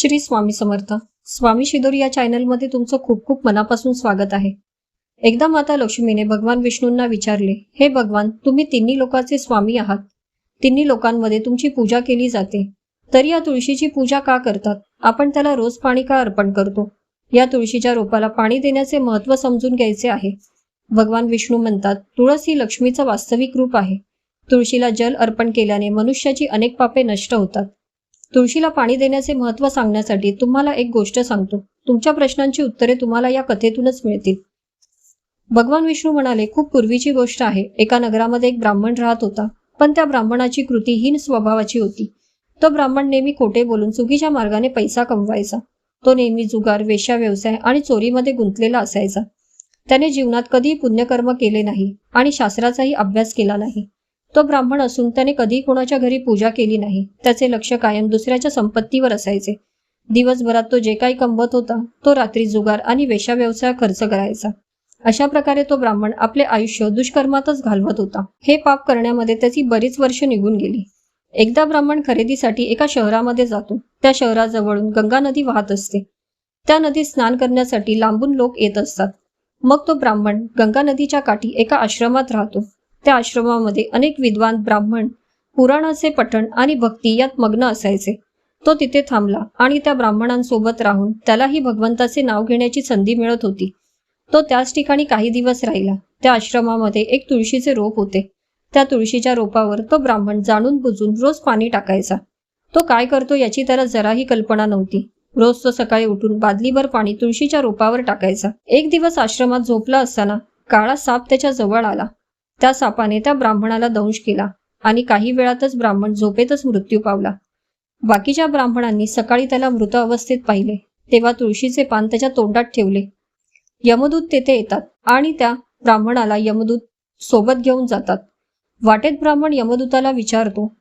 श्री स्वामी समर्थ. स्वामी शिदोर या चॅनलमध्ये तुमचं खूप खूप मनापासून स्वागत आहे. एकदा माता लक्ष्मीने भगवान विष्णूंना विचारले हे भगवान तुम्ही तिन्ही लोकांचे स्वामी आहात? तिन्ही लोकांमध्ये तुमची पूजा केली जाते. तर या तुळशीची पूजा का करतात? आपण त्याला रोज पाणी का अर्पण करतो? या तुळशीच्या रोपाला पाणी देण्याचे महत्त्व समजून घ्यायचे आहे. भगवान विष्णू म्हणतात तुळस ही लक्ष्मीचं वास्तविक रूप आहे. तुळशीला जल अर्पण केल्याने मनुष्याची अनेक पापे नष्ट होतात. तुळशीला पाणी देण्याचे महत्त्व सांगण्यासाठी तुम्हाला एक गोष्ट सांगतो. तुमच्या प्रश्नांची उत्तरे तुम्हाला या कथेतूनच मिळतील. भगवान विष्णू म्हणाले खूप पूर्वीची गोष्ट आहे. एका नगरामध्ये एक ब्राह्मण राहत होता. पण त्या ब्राह्मणाची कृती हीन स्वभावाची होती. तो ब्राह्मण नेहमी खोटे बोलून चुकीच्या मार्गाने पैसा कमवायचा. तो नेहमी जुगार वेश्या व्यवसाय आणि चोरीमध्ये गुंतलेला असायचा. त्याने जीवनात कधीही पुण्यकर्म केले नाही आणि शास्त्राचाही अभ्यास केला नाही. तो ब्राह्मण असून त्याने कधी कोणाच्या घरी पूजा केली नाही. त्याचे लक्ष कायम दुसऱ्याच्या संपत्तीवर असायचे. दिवसभरात तो जे काही कमवत होता तो रात्री जुगार आणि वेशाव्यवसाय खर्च करायचा. अशा प्रकारे तो ब्राह्मण आपले आयुष्य दुष्कर्मातच घालवत होता. हे पाप करण्यामध्ये त्याची बरीच वर्ष निघून गेली. एकदा ब्राह्मण खरेदीसाठी एका शहरामध्ये जातो. त्या शहराजवळून गंगा नदी वाहत असते. त्या नदीत स्नान करण्यासाठी लांबून लोक येत असतात. मग तो ब्राह्मण गंगा नदीच्या काठी एका आश्रमात राहतो. त्या आश्रमामध्ये अनेक विद्वान ब्राह्मण पुराणाचे पठण आणि भक्ती यात मग्न असायचे. तो तिथे थांबला आणि त्या ब्राह्मणांसोबत राहून त्यालाही भगवंताचे नाव घेण्याची संधी मिळत होती. तो त्याच ठिकाणी काही दिवस राहिला. त्या आश्रमामध्ये एक तुळशीचे रोप होते. त्या तुळशीच्या रोपावर तो ब्राह्मण जाणून बुजून रोज पाणी टाकायचा. तो काय करतो याची त्याला जराही कल्पना नव्हती. रोज तो सकाळी उठून बादलीभर पाणी तुळशीच्या रोपावर टाकायचा. एक दिवस आश्रमात झोपला असताना काळा साप त्याच्याजवळ आला. त्या सापाने त्या ब्राह्मणाला दंश केला आणि काही वेळातच ब्राह्मण झोपेतच मृत्यू पावला. बाकीच्या ब्राह्मणांनी सकाळी त्याला मृत अवस्थेत पाहिले तेव्हा तुळशीचे पान त्याच्या तोंडात ठेवले. यमदूत तेथे येतात आणि त्या ब्राह्मणाला यमदूत सोबत घेऊन जातात. वाटेत ब्राह्मण यमदूताला विचारतो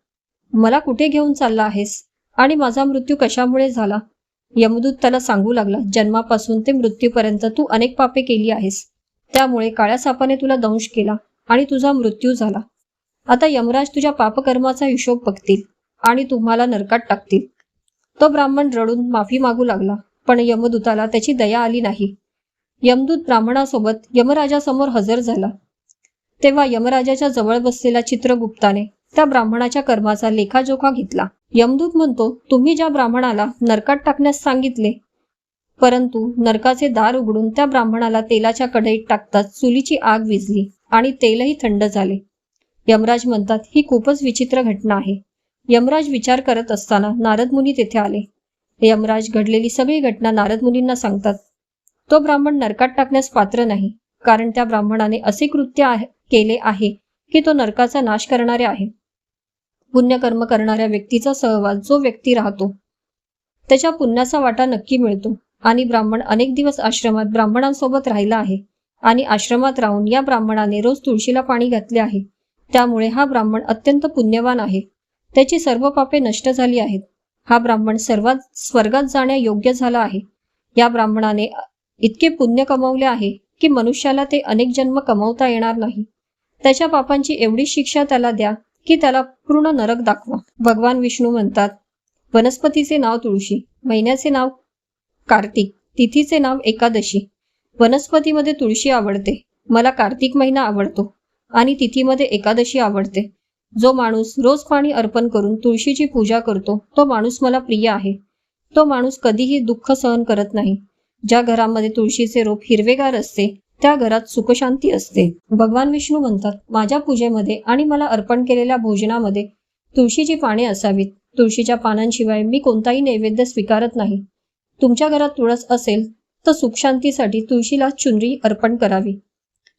मला कुठे घेऊन चालला आहेस? आणि माझा मृत्यू कशामुळे झाला? यमदूत त्याला सांगू लागला जन्मापासून ते मृत्यूपर्यंत तू अनेक पापे केली आहेस. त्यामुळे काळ्या सापाने तुला दंश केला. आणि तुझा मृत्यू झाला. आता यमराज तुझ्या पापकर्माचा हिशोब बघतील आणि तुम्हाला नरकात टाकतील. तो ब्राह्मण रडून माफी मागू लागला पण यमदूताला त्याची दया आली नाही. यमदूत ब्राह्मणासोबत यमराजासमोर हजर झाला. तेव्हा यमराजाच्या जवळ बसलेल्या चित्रगुप्ताने त्या ब्राह्मणाच्या कर्माचा लेखाजोखा घेतला. यमदूत म्हणतो तुम्ही ज्या ब्राह्मणाला नरकात टाकण्यास सांगितले परंतु नरकाचे दार उघडून त्या ब्राह्मणाला तेलाच्या कढईत टाकताच चुलीची आग विझली. आणि तेलही थंड झाले. यमराज म्हणतात ही खूपच विचित्र घटना आहे. यमराज विचार करत असताना नारद मुनी तेथे आले. यमराज घडलेली सगळी घटना नारद मुनींना सांगतात. तो ब्राह्मण नरकात टाकण्यास पात्र नाही कारण त्या ब्राह्मणाने असे कृत्य केले आहे की तो नरकाचा नाश करणारे आहे. पुण्यकर्म करणाऱ्या व्यक्तीचा सहवास जो व्यक्ती राहतो त्याच्या पुण्याचा वाटा नक्की मिळतो आणि ब्राह्मण अनेक दिवस आश्रमात ब्राह्मणांसोबत राहिला आहे. आणि आश्रमात राहून या ब्राह्मणाने रोज तुळशीला पाणी घातले आहे. त्यामुळे हा ब्राह्मण अत्यंत पुण्यवान आहे. त्याची सर्व पापे नष्ट झाली आहेत. हा ब्राह्मण सर्वात स्वर्गात जाण्या योग्य झाला आहे. या ब्राह्मणाने इतके पुण्य कमवले आहे की मनुष्याला ते अनेक जन्म कमवता येणार नाही. त्याच्या पापांची एवढी शिक्षा त्याला द्या की त्याला पूर्ण नरक दाखवा. भगवान विष्णू म्हणतात वनस्पतीचे नाव तुळशी महिन्याचे नाव कार्तिक तिथीचे नाव एकादशी. वनस्पतीमध्ये तुळशी आवडते. मला कार्तिक महिना आवडतो आणि तिथीमध्ये एकादशी आवडते. जो माणूस रोज पाणी अर्पण करून तुळशीची पूजा करतो तो माणूस मला प्रिय आहे. तो माणूस कधीही दुःख सहन करत नाही. ज्या घरामध्ये तुळशीचे रोप हिरवेगार असते त्या घरात सुखशांती असते. भगवान विष्णू म्हणतात माझ्या पूजेमध्ये आणि मला अर्पण केलेल्या भोजनामध्ये तुळशीची पाने असावीत. तुळशीच्या पानांशिवाय मी कोणताही नैवेद्य स्वीकारत नाही. तुमच्या घरात तुळस असेल तर सुखशांतीसाठी तुळशीला चुनरी अर्पण करावी.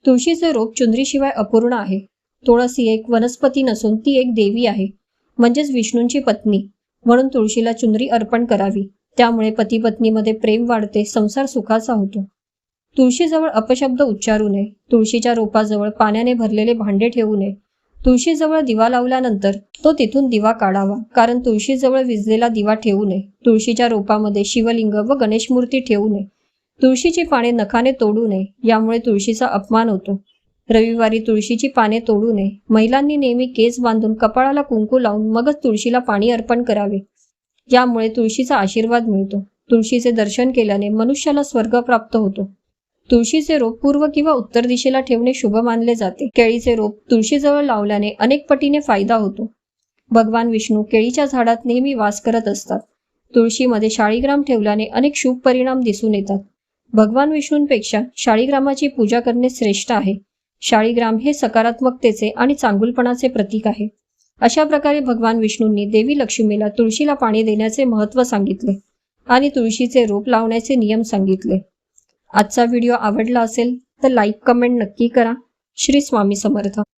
तुळशीचे रोप चुनरीशिवाय अपूर्ण आहे. तुळस ही एक वनस्पती नसून ती एक देवी आहे. म्हणजेच विष्णूंची पत्नी. म्हणून तुळशीला चुनरी अर्पण करावी. त्यामुळे पती पत्नीमध्ये प्रेम वाढते संसार सुखाचा होतो. तुळशीजवळ अपशब्द उच्चारू नये. तुळशीच्या रोपाजवळ पाण्याने भरलेले भांडे ठेवू नये. तुळशीजवळ दिवा लावल्यानंतर तो तिथून दिवा काढावा. कारण तुळशीजवळ विजलेला दिवा ठेवू नये. तुळशीच्या रोपामध्ये शिवलिंग व गणेश मूर्ती ठेवू नये. तुळशीची पाने नखाने तोडू नये यामुळे तुळशीचा अपमान होतो. रविवारी तुळशीची पाने तोडू नये. महिलांनी नेहमी केस बांधून कपाळाला कुंकू लावून मगच तुळशीला पाणी अर्पण करावे. यामुळे तुळशीचा आशीर्वाद मिळतो. तुळशीचे दर्शन केल्याने मनुष्याला स्वर्ग प्राप्त होतो. तुळशीचे रोप पूर्व किंवा उत्तर दिशेला ठेवणे शुभ मानले जाते. केळीचे रोप तुळशीजवळ लावल्याने अनेक पटीने फायदा होतो. भगवान विष्णू केळीच्या झाडात नेहमी वास करत असतात. तुळशीमध्ये शाळीग्राम ठेवल्याने अनेक शुभ परिणाम दिसून येतात. भगवान विष्णूंपेक्षा शाळीग्रामाची पूजा करणे श्रेष्ठ आहे. शाळीग्राम हे सकारात्मकतेचे आणि चांगुलपणाचे प्रतीक आहे. अशा प्रकारे भगवान विष्णूंनी देवी लक्ष्मीला तुळशीला पाणी देण्याचे महत्त्व सांगितले आणि तुळशीचे रोप लावण्याचे नियम सांगितले. आजचा व्हिडिओ आवडला असेल तर लाईक कमेंट नक्की करा. श्री स्वामी समर्थ.